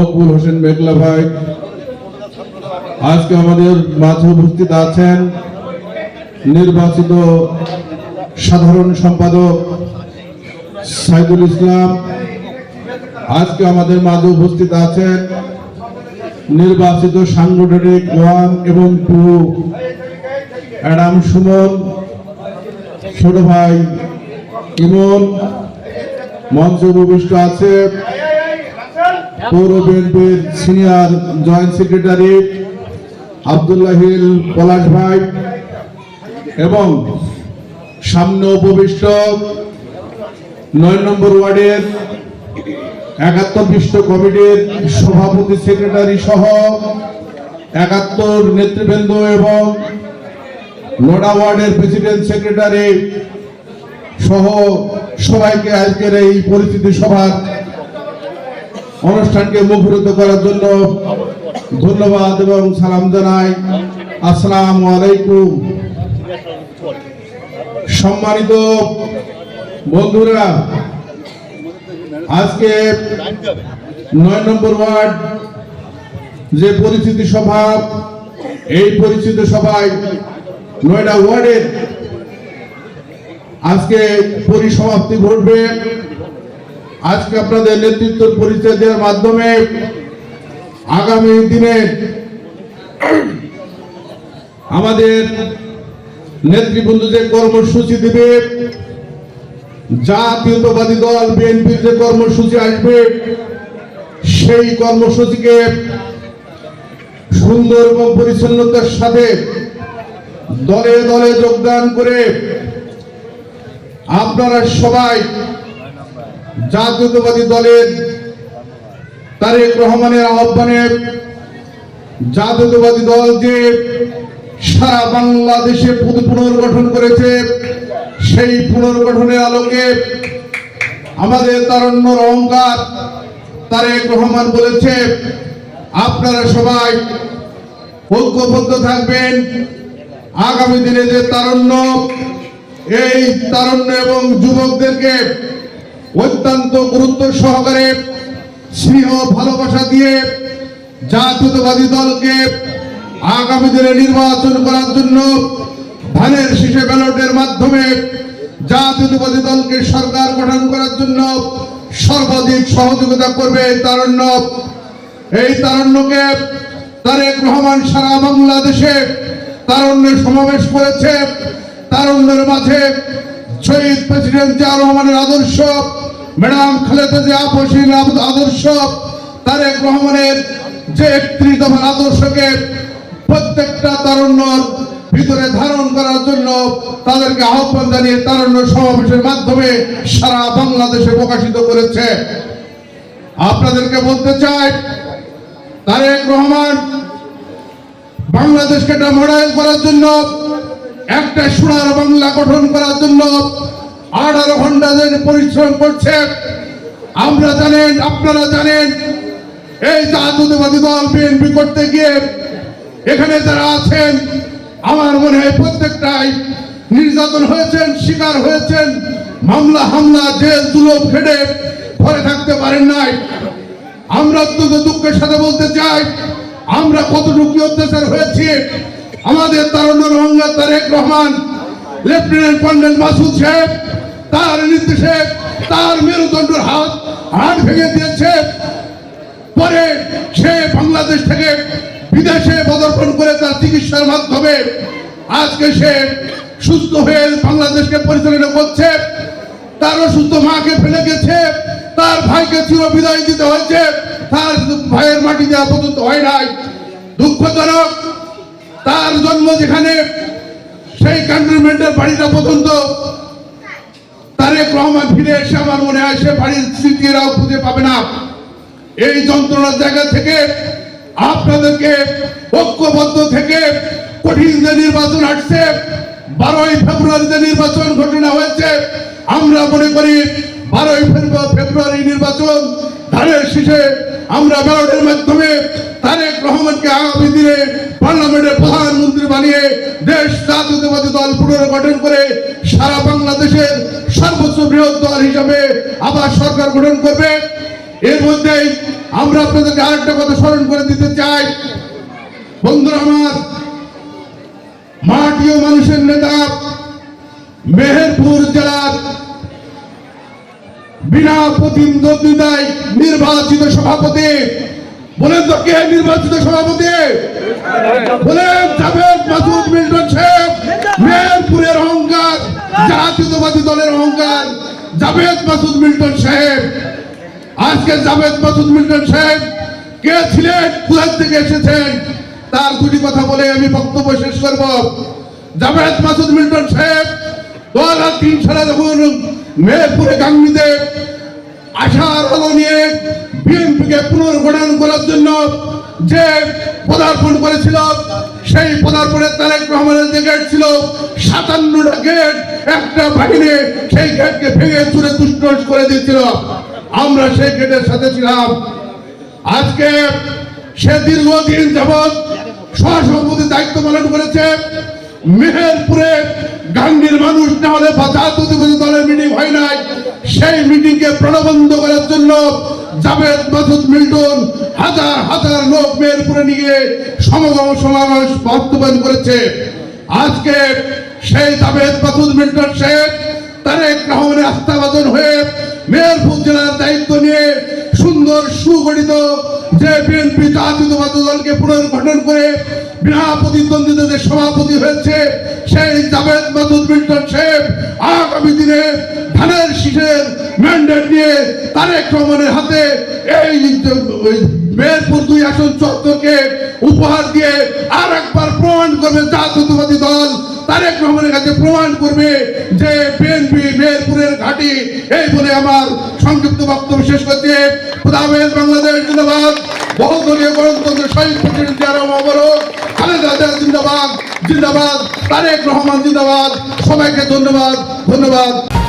মকবুল হোসেন মেঘলা ভাই। আজকে আমাদের মাঝে উপস্থিত আছেন নির্বাচিত সাধারণ সম্পাদক সাইদুল ইসলাম। আজকে আমাদের মাঝে উপস্থিত আছেন নির্বাচিত সাংগঠনিক ওয়ান এবং টু অ্যাডাম সুমন, ছোট ভাই ইমন, মঞ্চ উপবিষ্ট আছে। পৌর বিএনপির senior joint secretary Abdullahil Palash ভাই এবং সামনে উপবিষ্ট নয় নম্বর ওয়ার্ডের একাত্তর পৃষ্ঠ কমিটির সভাপতি সেক্রেটারি সহ একাত্তর নেতৃবৃন্দ এবং লোডা ওয়ার্ডের প্রেসিডেন্ট সেক্রেটারি সহ সবাইকে আজকের এই পরিস্থিতি সভার অনুষ্ঠানকে মুখরিত করার জন্য ধন্যবাদ এবং সালাম জানাই। আসসালামু আলাইকুম। সম্মানিত বন্ধুরা, আজকে নয় নম্বর ওয়ার্ড যে পরিচিতি সভা, এই পরিস্থিতি সভায় নয়টা ওয়ার্ডের আজকে পরিসমাপ্তি ঘটবে। আজকে আপনাদের নেতৃত্ব পরিচয় দেওয়ার মাধ্যমে আগামী দিনে আমাদের নেতৃবৃন্দ যে কর্মসূচি দেবে, জাতীয়তাবাদী দল, বিএনপির যে কর্মসূচি আসবে, সেই কর্মসূচিকে সুন্দর এবং পরিচ্ছন্নতার সাথে দলে দলে যোগদান করে আপনারা সবাই জাতীয়তাবাদী দলের তারেক রহমানের জাতীয়তাবাদী দল যে সারা বাংলাদেশে পুনর্গঠন করেছে, সেই পুনর্গঠনের আলোকে আমাদের তারণ্যর অহংকার তারেক রহমান বলেছে, আপনারা সবাই ঐক্যবদ্ধ থাকবেন। আগামী দিনে যে তারণ্য, এই তারণ্য এবং যুবকদেরকে অত্যন্ত গুরুত্ব সহকারে স্নেহ ভালোবাসা দিয়ে জাতীয়তাবাদী দলকে আগামী দিনে নির্বাচন করার জন্য ধানের শীষে ব্যালটের মাধ্যমে জাতীয়তাবাদী দলকে সরকার গঠন করার জন্য সর্বাধিক সহযোগিতা করবে এই তারণ্য। এই তারণ্যকে তারেক রহমান সারা বাংলাদেশে তারণ্যের সমাবেশ করেছে। তারণ্যের মাঝে শহীদ প্রেসিডেন্ট জিয়া রহমানের আদর্শ ম্যাডাম খালেদা জিয়া আপসীর আদর্শ, তারেক রহমানের যে একত্রিশ দফার আদর্শকে প্রত্যেকটা তারুণ্যর ভিতরে ধারণ করার জন্য তাদেরকে আহ্বান জানিয়ে তারুণ্য সমাবেশের মাধ্যমে সারা বাংলাদেশে প্রকাশিত করেছে। আপনাদেরকে বলতে চাই, তারেক রহমান বাংলাদেশকে একটা মডেল করার জন্য, একটা সোনার বাংলা গঠন করার জন্য আঠারো ঘণ্টা পরিশ্রম করছে। আমরা জানেন, আপনারা জানেন, এই জাতীয়তাবাদী দল বিএনপি করতে গিয়ে এখানে যারা আছেন, আমার মনে হয় প্রত্যেকটাই নির্যাতন হয়েছেন, শিকার হয়েছেন, মামলা, হামলা, জেল, জুলুম, খেটে ঘরে থাকতে পারেন নাই। আমরা অত্যন্ত দুঃখের সাথে বলতে চাই, আমরা কতটুকু অত্যাচার হয়েছি? আমাদের তারুণ্যর অঙ্গা তারেক রহমান লেফটেন্যান্ট কর্নেল মাসুদ সাহেব, তার নির্দেশে তার মেরুদণ্ডের হাত হাত ভেঙে দিয়েছে। পরে সে বাংলাদেশ থেকে বিদেশে পদার্পণ করে তার চিকিৎসার মাধ্যমে আজকে সে সুস্থ হয়ে বাংলাদেশকে পরিচালনা করছে। তার অসুস্থ মাকে ফেলে গেছে। তার ভাইকে চির বিদায় দিতে হয়েছে। তার ভাইয়ের মাটি দেওয়া পর্যন্ত হয় নাই। দুঃখজনক, তার জন্ম যেখানে সেই ক্যান্টনমেন্টের বাড়িটা পর্যন্ত তারে রহমান ফিরে এসে আমার মনে হয় সে বাড়ির স্মৃতিরাও খুঁজে পাবে না। এই যন্ত্রণার জায়গা থেকে আপনাদেরকে ঐক্যবদ্ধ থেকে কঠিন যে নির্বাচন আসছে, বারোই ফেব্রুয়ারিতে নির্বাচন ঘটনা হয়েছে, আমরা মনে করি বারোই ফেব্রুয়ারি নির্বাচন, ধানের শীষে আমরা ব্যালটের মাধ্যমে তারেক রহমানকে আগামী দিনে পার্লামেন্টের প্রধানমন্ত্রী বানিয়ে দেশ জাতীয়তাবাদী দল পুনর্গঠন করে সারা বাংলাদেশের সর্বোচ্চ বৃহৎ দল হিসাবে আবার সরকার গঠন করবে। এর মধ্যেই আমরা আপনাদেরকে আরেকটা কথা স্মরণ করে দিতে চাই। বন্ধুরা আমার, মাটি ও মানুষের নেতা, মেহেরপুর জেলার বিনা প্রতিদ্বন্দ্বিতায় নির্বাচিত সভাপতি। বলেন তো কে নির্বাচিত সভাপতি? বলেন জাভেদ মাসুদ মিল্টন সাহেব মেহেরপুরের অহংকার, জাতীয়তাবাদী দলের অহংকার। জাভেদ মাসুদ মিল্টন আজকে জাভেদ মাসুদ মিল্টন সাহেব কে ছিলেন? কোথা থেকে এসেছেন? তার দুটি কথা বলে আমি বক্তব্য শেষ করব। জাভেদ মাসুদ মিল্টন সাহেব দু তিন সালে যখন মেহেরপুরে গাঙ্গিতে আশার আলো নিয়ে বিএনপিকে পুনর্গঠন করার জন্য যে পদার্পণ করেছিল, সেই পদার্পণের তারেক রহমানের যে গেট ছিল, সাতান্নটা গেট একটা বাহিনী সেই গেটকে ভেঙে চুরে দুষ্ট করে দিয়েছিল। আমরা সেই গেটের সাথে ছিলাম। আজকে সে দীর্ঘদিন যাবৎ সহসভাপতি দায়িত্ব পালন করেছে মেহেরপুরে গাঙ্গির মানুষ না হলে দলের মিটিং হয় নাই, সেই মিটিং কে প্রণবন্ধ করার জন্য জাভেদ মাসুদ মিল্টন হাজার হাজার লোক মেহেরপুরে নিয়ে সমাগম সমাবেশ বাস্তবায়ন করেছে। আজকে সেই জাভেদ মাসুদ মিল্টন সাহেব, তারেক রহমানের আস্থাভাজন হয়ে মেহেরপুর জেলার দায়িত্ব নিয়ে সুন্দর সুগঠিত যে বিএনপি জাতীয়তাবাদী দলকে পুনর্গঠন করে বিনা প্রতিদ্বন্দ্বিতাতে সভাপতি হয়েছে সেই জাভেদ মাসুদ মিল্টন সাহেব আগামী দিনে ধানের শীষের ম্যান্ডেট নিয়ে তারেক রহমানের হাতে এই মেহেরপুর দুই আসন উপহার দিয়ে আর একবার প্রমাণ করবে জাতীয়তাবাদী দল। তারেক রহমানের কাছে প্রমাণ করবে যে বিএনপি মেহেরপুরের এই বলে আমার সংক্ষিপ্ত বক্তব্য শেষ বাংলাদেশ বহুদলীয় গণতন্ত্র শহীদ প্রেসিডেন্ট খালেদা জিয়া জিন্দাবাদ জিন্দাবাদ। তারেক রহমান জিন্দাবাদ। সবাইকে ধন্যবাদ ধন্যবাদ।